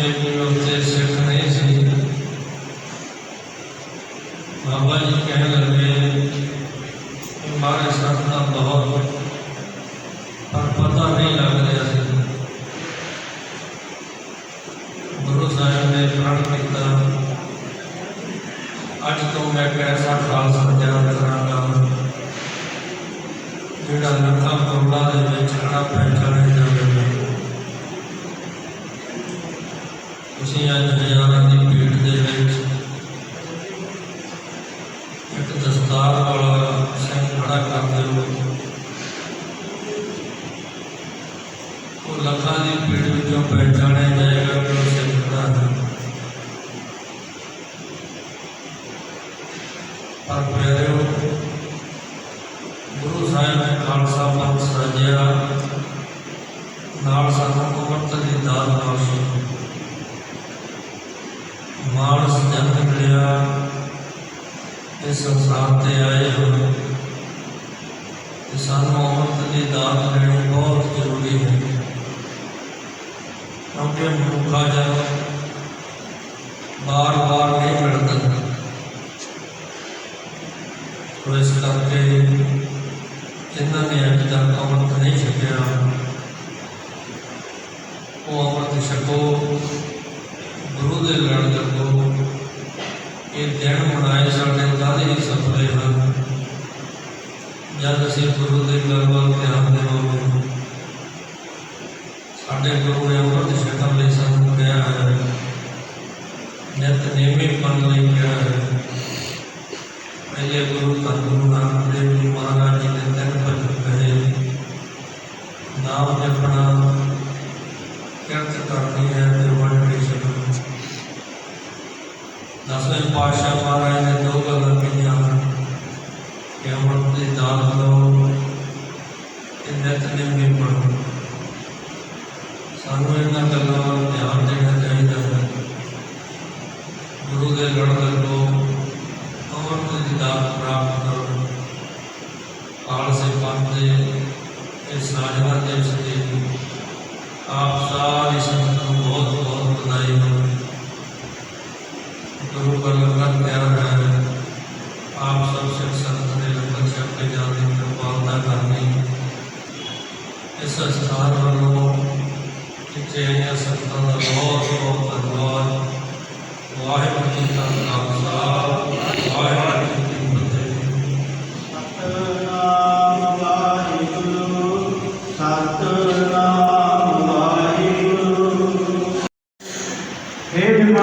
ਉਸ ਸਮੇਂ ਵੀ ਉੱਥੇ ਸਿੱਖ ਨਹੀਂ ਸੀ ਬਾਬਾ ਜੀ ਕਹਿਣ ਲੱਗੇ ਕਿ ਮਾਰੇ ਸਾਥ ਦਾ ਬਹੁਤ ਪਰ ਪਤਾ ਨਹੀਂ ਲੱਗ ਰਿਹਾ ਸੀ ਗੁਰੂ ਸਾਹਿਬ ਨੇ ਪ੍ਰਣ ਕੀਤਾ ਅੱਜ ਤੋਂ ਮੈਂ ਪੈਸਾ ਖਾਲਸਾ ਤਿਆਰ ਕਰਾਂਗਾ ਜਿਹੜਾ ਲੱਖਾਂ ਕਰੋੜਾਂ ਦੇ ਵਿੱਚ ਖੜਾ ਪਹਿਚਾਣਿਆ ਜਾਵੇਗਾ ਤੁਸੀਂ ਅੱਜ ਹਜ਼ਾਰਾਂ ਦੀ ਭੀੜ ਦੇ ਵਿੱਚ ਇੱਕ ਦਸਤਾਰ ਵਾਲਾ ਸਿੰਘ ਖੜਾ ਕਰਦੇ ਹੋ ਉਹ ਲੱਖਾਂ ਦੀ ਭੀੜ ਵਿੱਚੋਂ ਪਹਿਚਾਣਿਆ ਜਾਏਗਾ ਕਿ ਉਹ ਸਿੰਘ ਖੜਾ ਹੈ ਪਰ ਪਿਆਰਿਓ ਗੁਰੂ ਸਾਹਿਬ ਨੇ ਖਾਲਸਾ ਪੰਥ ਸਾਜਿਆ ਨਾਲ ਸਾਨੂੰ ਅਮਰਤ ਦੀ ਦਾਤ ਬਖਸ਼ੀ ਮਾਨਸ ਜਨਮ ਮਿਲਿਆ ਇਸ ਸੰਸਾਰ ਤੇ ਆਏ ਹੋ ਤੇ ਸਾਨੂੰ ਅੰਮ੍ਰਿਤ ਦੀ ਦਾਤ ਲੈਣੀ ਬਹੁਤ ਜ਼ਰੂਰੀ ਹੈ। ਕਿਉਂਕਿ ਮਨੁੱਖਾ ਜਨਮ ਬਾਰ-ਬਾਰ ਨਹੀਂ ਮਿਲਦਾ ਤੋ ਇਸ ਕਰਕੇ ਜਿਨ੍ਹਾਂ ਨੇ ਅੱਜ ਤੱਕ ਅੰਮ੍ਰਿਤ ਨਹੀਂ ਛਕਿਆ, ਉਹ ਅੰਮ੍ਰਿਤ ਛਕੋ। ਗੁਰੂ ਦੇ ਲੜ ਲੱਗੋ ਇਹ ਦਿਨ ਮਨਾਏ ਸਾਡੇ ਕਾਹਦੇ ਲਈ ਸਫਲੇ ਹਨ? ਜਦ ਅਸੀਂ ਗੁਰੂ ਦੇ ਲੜ ਵੱਲ ਧਿਆਨ ਦੇਵਾਂਗੇ ਸਾਡੇ ਗੁਰੂ ਨੇ ਅੰਮ੍ਰਿਤ ਛਕਣ ਲਈ ਸਾਨੂੰ ਕਿਹਾ ਹੈ। ਨਿਤ ਨੇਮੀ ਪਨ ਲਈ ਕਿਹਾ ਹੈ। ਪਹਿਲੇ ਗੁਰੂ ਧੰਨ ਗੁਰੂ ਨਾਨਕ ਦੇਵ ਜੀ ਮਹਾਰਾਜ ਜੀ ਨੇ ਤਿੰਨ ਭਜਨ ਕਹੇ। ਨਾਮ ਜਪਣਾ ਕਿਰਤ ਕਰਨੀ ਹੈ ਤੇ ਵੰਡ ਕੇ ਛਕਣਾ ਦਸਵੇਂ ਪਾਤਸ਼ਾਹ ਮਹਾਰਾਜ ਨੇ ਦੋ ਗੱਲਾਂ ਕਹੀਆਂ ਹਨ ਕਿ ਅੰਮ੍ਰਿਤ ਦੀ ਦਾਤ ਲਓ ਤੇ ਨਿਤ ਨਿਮੀ ਪੜੋ ਸਾਨੂੰ ਇਹਨਾਂ ਗੱਲਾਂ ਵੱਲ ਧਿਆਨ ਦੇਣਾ ਚਾਹੀਦਾ ਹੈ ਗੁਰੂ ਦੇ ਲੜ ਲੱਗੋ ਅਮਰਤ ਦੀ ਦਾਤ ਪ੍ਰਾਪਤ ਕਰੋ ਖਾਲਸੇ ਪੰਥ ਦੇ ਇਹ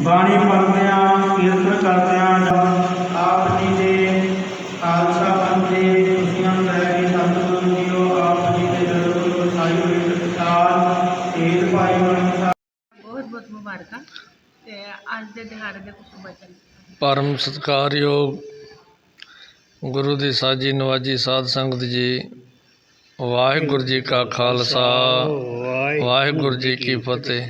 ਬਾਣੀ ਪੜ੍ਹਦਿਆਂ ਕੀਰਤਨ ਕਰਦਿਆਂ ਆਪ ਜੀ ਦੇ ਖਾਲਸਾ ਪੰਥ ਦੇ ਖੁਸ਼ੀਆਂ ਲੈ ਕੇ ਸਤਿਗੁਰੂ ਜੀਓ ਆਪ ਜੀ ਦੇ ਦਰਬਾਰ ਵਿੱਚ ਸਾਈ ਹੋਈ ਪ੍ਰਸਾਦ ਤੇਲ ਭਾਈ ਮਨ ਬਹੁਤ ਬਹੁਤ ਮੁਬਾਰਕਾਂ ਤੇ ਅੱਜ ਦੇ ਦਿਹਾੜੇ ਦੇ ਕੁਝ ਬਚਨ। ਪਰਮ ਸਤਿਕਾਰਯੋਗ ਗੁਰੂ ਦੀ ਸਾਜੀ ਨਵਾਜੀ ਸਾਧ ਸੰਗਤ ਜੀ ਵਾਹਿਗੁਰੂ ਜੀ ਕਾ ਖਾਲਸਾ ਵਾਹਿਗੁਰੂ ਜੀ ਕੀ ਫਤਿਹ।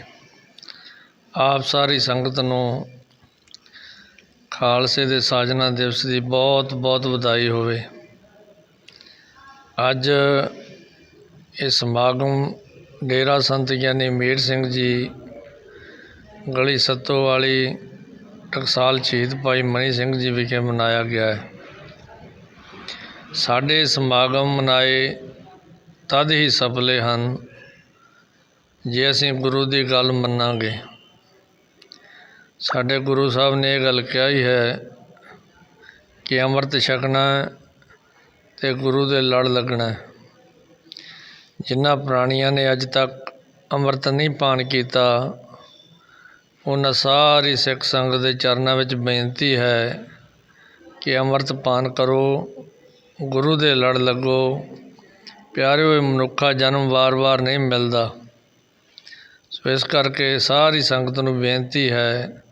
ਆਪ ਸਾਰੀ ਸੰਗਤ ਨੂੰ ਖਾਲਸੇ ਦੇ ਸਾਜਨਾ ਦਿਵਸ ਦੀ ਬਹੁਤ ਬਹੁਤ ਵਧਾਈ ਹੋਵੇ। ਅੱਜ ਇਹ ਸਮਾਗਮ ਡੇਰਾ ਸੰਤ ਗਿਆਨੀ ਮੇਰ ਸਿੰਘ ਜੀ ਗਲੀ ਸੱਤੋ ਵਾਲੀ ਟਕਸਾਲ ਸ਼ਹੀਦ ਭਾਈ ਮਨੀ ਸਿੰਘ ਜੀ ਵਿਖੇ ਮਨਾਇਆ ਗਿਆ ਹੈ। ਸਾਡੇ ਸਮਾਗਮ ਮਨਾਏ ਤਦ ਹੀ ਸਫਲੇ ਹਨ ਜੇ ਅਸੀਂ ਗੁਰੂ ਦੀ ਗੱਲ ਮੰਨਾਂਗੇ। ਸਾਡੇ ਗੁਰੂ ਸਾਹਿਬ ਨੇ ਇਹ ਗੱਲ ਕਿਹਾ ਹੀ ਹੈ ਕਿ ਅੰਮ੍ਰਿਤ ਛਕਣਾ ਅਤੇ ਗੁਰੂ ਦੇ ਲੜ ਲੱਗਣਾ। ਜਿਨ੍ਹਾਂ ਪ੍ਰਾਣੀਆਂ ਨੇ ਅੱਜ ਤੱਕ ਅੰਮ੍ਰਿਤ ਨਹੀਂ ਪਾਨ ਕੀਤਾ, ਉਹਨਾਂ ਸਾਰੀ ਸਿੱਖ ਸੰਗਤ ਦੇ ਚਰਨਾਂ ਵਿੱਚ ਬੇਨਤੀ ਹੈ ਕਿ ਅੰਮ੍ਰਿਤ ਪਾਨ ਕਰੋ, ਗੁਰੂ ਦੇ ਲੜ ਲੱਗੋ। ਪਿਆਰਿਓ, ਇਹ ਮਨੁੱਖਾ ਜਨਮ ਵਾਰ-ਵਾਰ ਨਹੀਂ ਮਿਲਦਾ। ਸੋ ਇਸ ਕਰਕੇ ਸਾਰੀ ਸੰਗਤ ਨੂੰ ਬੇਨਤੀ ਹੈ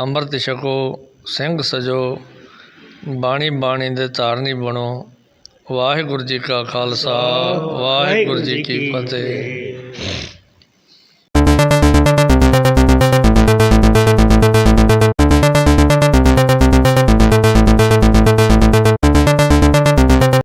ਅੰਮ੍ਰਿਤ ਛਕੋ, ਸਿੰਘ ਸਜੋ, ਬਾਣੀ ਬਾਣੀ ਦੇ ਧਾਰਨੀ ਬਣੋ। ਵਾਹਿਗੁਰੂ ਜੀ ਕਾ ਖਾਲਸਾ, ਵਾਹਿਗੁਰੂ ਜੀ ਕੀ ਫਤਿਹ।